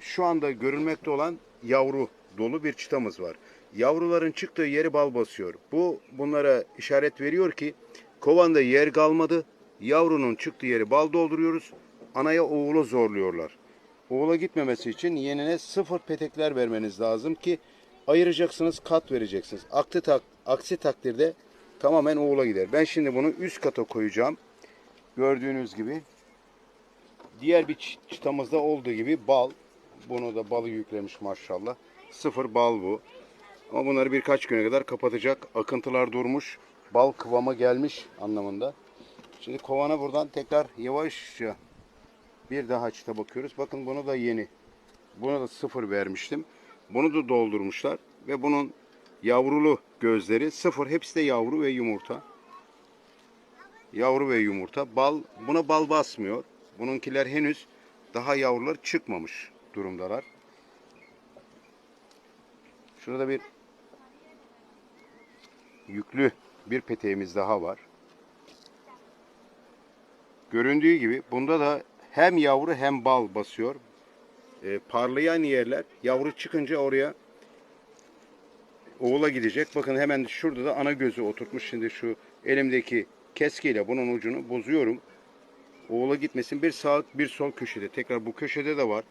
şu anda görülmekte olan yavru dolu bir çıtamız var. Yavruların çıktığı yeri bal basıyor. Bu bunlara işaret veriyor ki kovanda yer kalmadı. Yavrunun çıktığı yeri bal dolduruyoruz. Anaya oğulu zorluyorlar. Oğula gitmemesi için yenine sıfır petekler vermeniz lazım ki ayıracaksınız, kat vereceksiniz. Aksi, tak, aksi takdirde tamamen oğula gider. Ben şimdi bunu üst kata koyacağım. Gördüğünüz gibi diğer bir çı- çıtamızda olduğu gibi bal. Bunu da balı yüklemiş maşallah. Sıfır bal bu. Ama bunları birkaç güne kadar kapatacak. Akıntılar durmuş. Bal kıvama gelmiş anlamında. Şimdi kovana buradan tekrar yavaşça bir daha çıta bakıyoruz. Bakın bunu da yeni. Buna da sıfır vermiştim. Bunu da doldurmuşlar. Ve bunun yavrulu gözleri sıfır. Hepsi de yavru ve yumurta. Yavru ve yumurta. Bal, buna bal basmıyor. Bununkiler henüz daha yavrular çıkmamış durumdalar. Şurada bir yüklü bir peteğimiz daha var. Göründüğü gibi bunda da hem yavru hem bal basıyor. Ee, parlayan yerler yavru çıkınca oraya oğula gidecek. Bakın hemen şurada da ana gözü oturtmuş. Şimdi şu elimdeki keskeyle bunun ucunu bozuyorum. Oğula gitmesin. Bir sağ bir sol köşede. Tekrar bu köşede de var.